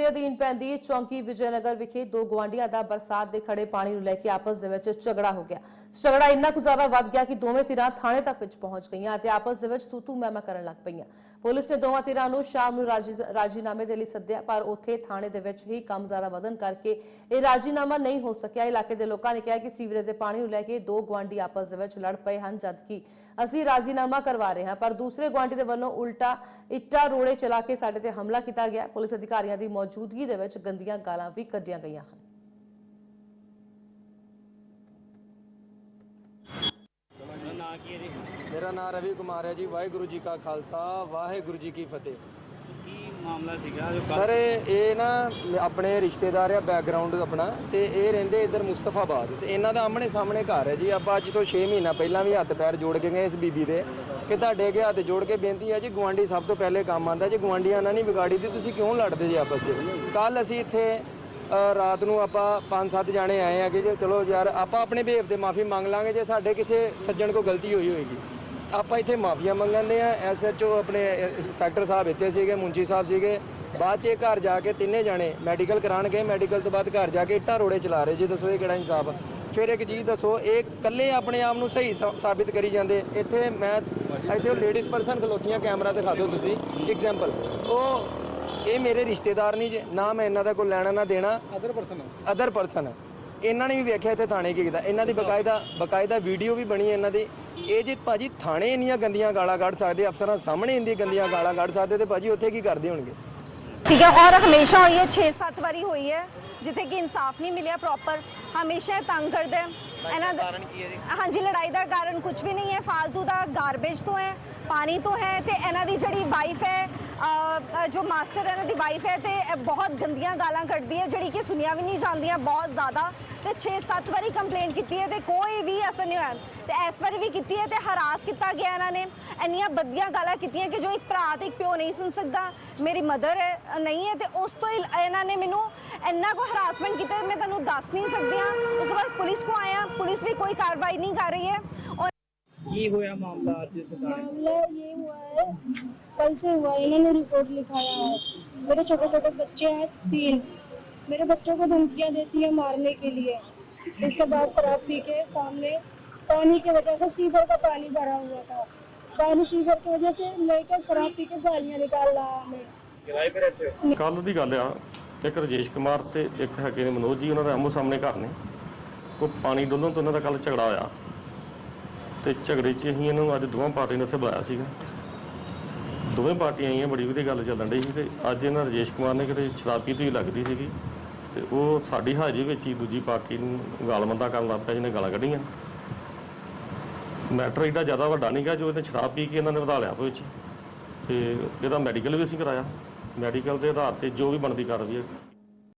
ਦੇ ਅਧੀਨ ਪੈਂਦੀ ਚੌਂਕੀ ਵਿਜੇਨਗਰ ਵਿਖੇ ਦੋ ਗਵਾਂਡੀਆਂ ਦਾ ਬਰਸਾਤ ਦੇ ਖੜੇ ਪਾਣੀ ਨੂੰ ਲੈ ਕੇ ਆਪਸ ਦੇ ਵਿੱਚ ਝਗੜਾ ਹੋ ਗਿਆ। ਝਗੜਾ ਇੰਨਾ ਕੁ ਜ਼ਿਆਦਾ ਵੱਧ ਗਿਆ ਕਿ ਦੋਵੇਂ ਧਿਰਾਂ ਥਾਣੇ ਤੱਕ ਵਿੱਚ ਪਹੁੰਚ ਗਈਆਂ ਅਤੇ ਆਪਸ ਦੇ ਵਿੱਚ ਤੂ ਤੂ ਕਰਨ ਲੱਗ ਪਈਆਂ। ਪੁਲਿਸ ਨੇ ਦੋਵਾਂ ਧਿਰਾਂ ਨੂੰ ਸ਼ਾਮ ਨੂੰ ਰਾਜੀ- ਰਾਜੀਨਾਮੇ ਦੇ ਲਈ ਸੱਦਿਆ, ਪਰ ਉੱਥੇ ਥਾਣੇ ਦੇ ਵਿੱਚ ਹੀ ਕੰਮ ਜ਼ਿਆਦਾ ਵਧਣ ਕਰਕੇ ਇਹ ਰਾਜੀਨਾਮਾ ਨਹੀਂ ਹੋ ਸਕਿਆ। ਇਲਾਕੇ ਦੇ ਲੋਕਾਂ ਨੇ ਕਿਹਾ ਕਿ ਸੀਵਰੇਜ ਦੇ ਪਾਣੀ ਨੂੰ ਲੈ ਕੇ ਦੋ ਗਵਾਂਡੀ ਆਪਸ ਦੇ ਵਿੱਚ ਲੜ ਪਏ ਹਨ ਜਦਕਿ ਅਸੀਂ ਰਾਜ਼ੀਨਾਮਾ ਕਰਵਾ ਰਹੇ ਹਾਂ, ਪਰ ਦੂਸਰੇ ਗਵਾਂਡੀ ਦੇ ਵੱਲੋਂ ਉਲਟਾ ਇੱਟਾਂ ਰੋੜੇ ਚਲਾ ਕੇ ਸਾਡੇ ਤੇ ਹਮਲਾ ਕੀਤਾ ਗਿਆ। ਪੁਲਿਸ ਅਧਿਕਾਰੀਆਂ ਦੀ ਮੌਜੂਦਗੀ ਦੇ ਵਿੱਚ ਗੰਦੀਆਂ ਗਾਲਾਂ ਵੀ ਕੱਢੀਆਂ ਗਈਆਂ ਹਨ। ਮੇਰਾ ਨਾਮ ਰਵੀ ਕੁਮਾਰ ਹੈ ਜੀ ਵਾਹਿਗੁਰੂ ਜੀ ਕਾ ਖਾਲਸਾ ਵਾਹਿਗੁਰੂ ਜੀ ਕੀ ਫਤਿਹ। ਕੀ ਮਾਮਲਾ ਸੀਗਾ? ਜੋ ਸਰ ਇਹ ਨਾ ਆਪਣੇ ਰਿਸ਼ਤੇਦਾਰ ਆ ਬੈਕਗ੍ਰਾਉਂਡ ਆਪਣਾ ਤੇ ਇਹ ਰਹਿੰਦੇ ਇੱਧਰ ਮੁਸਤਫਾਬਾਦ ਤੇ ਇਹਨਾਂ ਦਾ ਆਮਣੇ ਸਾਹਮਣੇ ਘਰ ਹੈ ਜੀ। ਆਪਾਂ ਅੱਜ ਤੋਂ 6 ਮਹੀਨਾ ਪਹਿਲਾਂ ਵੀ ਹੱਥ ਪੈਰ ਜੋੜ ਕੇ ਗਏ ਇਸ ਬੀਬੀ ਦੇ ਕਿ ਤੁਹਾਡੇ ਅੱਗੇ ਹੱਥ ਜੋੜ ਕੇ ਬੇਨਤੀ ਹੈ ਜੀ ਗਵਾਂਡੀ ਸਭ ਤੋਂ ਪਹਿਲੇ ਕੰਮ ਆਂਦਾ ਜੇ ਗਵਾਂਡੀਆਂ ਨਾਲ ਨਹੀਂ ਵਿਗਾੜੀ ਦੀ ਤੁਸੀਂ ਕਿਉਂ ਲੜਦੇ ਜੀ ਆਪਸ 'ਚ? ਕੱਲ ਅਸੀਂ ਇੱਥੇ ਰਾਤ ਨੂੰ ਆਪਾਂ ਪੰਜ ਸੱਤ ਜਾਣੇ ਆਏ ਆ ਕਿ ਜੇ ਚਲੋ ਯਾਰ ਆਪਾਂ ਆਪਣੇ ਬੇਵ ਤੇ ਮਾਫੀ ਮੰਗ ਲਾਂਗੇ ਜੇ ਸਾਡੇ ਕਿਸੇ ਸੱਜਣ ਕੋ ਗਲਤੀ ਹੋਈ ਹੋਏਗੀ। ਆਪਾਂ ਇੱਥੇ ਮਾਫੀਆ ਮੰਗਣਦੇ ਆ ਐਸਐਚਓ ਆਪਣੇ ਫੈਕਟਰ ਸਾਹਿਬ ਇੱਥੇ ਸੀਗੇ ਮੁੰਚੀ ਸਾਹਿਬ ਸੀਗੇ। ਬਾਅਦ ਚ ਇਹ ਘਰ ਜਾ ਕੇ ਤਿੰਨੇ ਜਾਣੇ ਮੈਡੀਕਲ ਕਰਾਣ ਗਏ, ਮੈਡੀਕਲ ਤੋਂ ਬਾਅਦ ਘਰ ਜਾ ਕੇ ਇੱਟਾਂ ਰੋੜੇ ਚਲਾ ਰਹੇ, ਜੀ ਦੱਸੋ ਇਹ ਕਿਹੜਾ ਇਨਸਾਫ। ਆ? ਫਿਰ ਇੱਕ ਚੀਜ਼ ਦੱਸੋ, ਇਹ ਇਕੱਲੇ ਆਪਣੇ ਆਪ ਨੂੰ ਸਹੀ ਸਾ- ਸਾਬਿਤ ਕਰੀ ਜਾਂਦੇ। ਇੱਥੇ ਮੈਂ, ਇੱਥੇ ਲੇਡੀਜ਼ ਪਰਸਨ ਖਲੋਤੀਆਂ, ਕੈਮਰਾ ਦਿਖਾ ਦਿਓ ਤੁਸੀਂ ਐਗਜ਼ਾਮਪਲ ਉਹ ਇਹ ਮੇਰੇ ਰਿਸ਼ਤੇਦਾਰ ਨਹੀਂ ਜੇ ਨਾ ਮੈਂ ਇਹਨਾਂ ਦਾ ਕੋਈ ਲੈਣਾ ਨਾ ਦੇਣਾ। ਅਦਰ ਪਰਸਨ ਅਦਰ ਪਰਸਨ ਇਹਨਾਂ ਨੇ ਵੀ ਵੇਖਿਆ ਇੱਥੇ ਥਾਣੇ ਕੀ ਕੀਤਾ। ਇਹਨਾਂ ਦੀ ਬਕਾਇਦਾ ਬਕਾਇਦਾ ਵੀਡੀਓ ਵੀ ਬਣੀ ਹੈ ਇਹਨਾਂ ਦੀ। ਇਹ ਜੇ ਭਾਜੀ ਥਾਣੇ ਇੰਨੀਆਂ ਗੰਦੀਆਂ ਗਾਲਾਂ ਕੱਢ ਸਕਦੇ ਅਫਸਰਾਂ ਸਾਹਮਣੇ ਇੰਨੀ ਗੰਦੀਆਂ ਗਾਲਾਂ ਕੱਢ ਸਕਦੇ ਤੇ ਭਾਜੀ ਉੱਥੇ ਕੀ ਕਰਦੇ ਹੋਣਗੇ? ਠੀਕ ਹੈ ਔਰ ਹਮੇਸ਼ਾ ਹੋਈ ਹੈ 6-7 ਵਾਰੀ ਹੋਈ ਹੈ ਜਿੱਥੇ ਕਿ ਇਨਸਾਫ ਨਹੀਂ ਮਿਲਿਆ ਪ੍ਰੋਪਰ ਹਮੇਸ਼ਾ ਤੰਗ ਕਰਦੇ। ਇਹਨਾਂ ਦਾ ਕਾਰਨ ਕੀ ਹੈ ਜੀ? ਹਾਂਜੀ ਲੜਾਈ ਦਾ ਕਾਰਨ ਕੁਝ ਵੀ ਨਹੀਂ ਹੈ। ਫालतू ਦਾ ਗਾਰਬੇਜ ਤੋਂ ਹੈ ਪਾਣੀ ਤੋਂ ਹੈ ਤੇ ਇਹਨਾਂ ਦੀ ਜਿਹੜੀ ਵਾਈਫ ਹੈ ਜੋ ਮਾਸਟਰ ਇਹਨਾਂ ਦੀ ਵਾਈਫ ਹੈ ਤੇ ਇਹ ਬਹੁਤ ਗੰਦੀਆਂ ਗਾਲਾਂ ਕੱਢਦੀ ਹੈ, ਜਿਹੜੀ ਕਿ ਸੁਣੀਆਂ ਵੀ ਨਹੀਂ ਜਾਂਦੀਆਂ, ਬਹੁਤ ਜ਼ਿਆਦਾ। ਤੇ 6-7 ਵਾਰੀ ਕੰਪਲੇਂਟ ਕੀਤੀ ਹੈ ਤੇ ਕੋਈ ਵੀ ਅਸਰ ਨਹੀਂ ਹੋਇਆ। ਤੇ ਇਸ ਵਾਰੀ ਵੀ ਕੀਤੀ ਹੈ ਤੇ ਹਰਾਸ ਕੀਤਾ ਗਿਆ ਇਹਨਾਂ ਨੇ। ਇੰਨੀਆਂ ਬੱਦੀਆਂ ਗਾਲਾਂ ਕੀਤੀਆਂ ਕਿ ਜੋ ਇੱਕ ਭਰਾ ਤੇ ਇੱਕ ਪਿਓ ਨਹੀਂ ਸੁਣ ਸਕਦਾ, ਮੇਰੀ ਮਦਰ ਹੈ, ਨਹੀਂ ਹੈ ਤੇ ਉਸ ਤੋਂ ਇਲ- ਇਹਨਾਂ ਨੇ ਮੈਨੂੰ ਇੰਨਾ ਕੋ ਹਰਾਸਮੈਂਟ ਕੀਤਾ, ਮੈਂ ਤੁਹਾਨੂੰ ਦੱਸ ਨਹੀਂ ਸਕਦੀ ਹਾਂ। ਉਸ ਤੋਂ ਬਾਅਦ ਪੁਲਿਸ ਕੋ ਆਇਆ, ਪੁਲਿਸ ਵੀ ਕੋਈ ਕਾਰਵਾਈ ਨਹੀਂ ਕਰ ਰਹੀ ਹੈ। ਔਰ ਕੀ ਹੋਇਆ ਮਾਮਲਾ ਅੱਜ ਥਾਣੇ मामला ये हुआ है कल से हुआ है इन्होंने रिपोर्ट लिखाया है मेरे छोटे छोटे बच्चे हैं तीन मेरे बच्चों को धमकियां देती है मारने के लिए इसके बाद शराब पी के सामने पानी की वजह से सीवर का पानी भरा हुआ था पानी सीवर की वजह से लेकर शराब पी के गालियां निकाल रहा हमें ਕਿਰਾਏ पे रहते हो ਕੱਲ ਦੀ ਗੱਲ ਆ ਇੱਕ ਰਜੇਸ਼ ਕੁਮਾਰ ਤੇ ਇੱਕ ਹੈਗੇ ਨੇ ਮਨੋਜ ਜੀ ਉਹਨਾਂ ਦੇ ਆਮੋ ਸਾਹਮਣੇ ਘਰ ਨੇ ਕੋ ਪਾਣੀ ਡੋਲਣ ਤੋਂ ਉਹਨਾਂ ਦਾ ਕੱਲ ਝਗੜਾ ਹੋਇਆ ਤੇ ਝਗੜੇ 'ਚ ਅਸੀਂ ਇਹਨਾਂ ਨੂੰ ਅੱਜ ਦੋਵਾਂ ਪਾਰਟੀਆਂ ਨੇ ਉੱਥੇ ਬੁਲਾਇਆ ਸੀਗਾ। ਦੋਵੇਂ ਪਾਰਟੀਆਂ ਆਈਆਂ, ਬੜੀ ਵਧੀਆ ਗੱਲ ਚੱਲਣ ਡਈ ਸੀ ਤੇ ਅੱਜ ਇਹਨਾਂ ਰਜੇਸ਼ ਕੁਮਾਰ ਨੇ ਕਿਤੇ ਸ਼ਰਾਬ ਪੀਤੀ ਹੋਈ ਲੱਗਦੀ ਸੀਗੀ ਤੇ ਉਹ ਸਾਡੀ ਹਾਜ਼ਰੀ ਵਿੱਚ ਹੀ ਦੂਜੀ ਪਾਰਟੀ ਨੂੰ ਗਾਲਮੰਦਾ ਕਰਨ ਲੱਗ ਪਿਆ ਜਿਹਨੇ ਗਾਲਾਂ ਕੱਢੀਆਂ। ਮੈਟਰ ਏਡਾ ਜ਼ਿਆਦਾ ਵੱਡਾ ਨਹੀਂਗਾ ਜੋ ਇਹਨੇ ਸ਼ਰਾਬ ਪੀ ਕੇ ਇਹਨਾਂ ਨੇ ਵਧਾ ਲਿਆ ਕੋਈ ਚ ਤੇ ਇਹਦਾ ਮੈਡੀਕਲ ਵੀ ਅਸੀਂ ਕਰਾਇਆ। ਮੈਡੀਕਲ ਦੇ ਆਧਾਰ ਤੇ ਜੋ ਵੀ ਬਣਦੀ ਕਾਰਵਾਈ ਹੈ।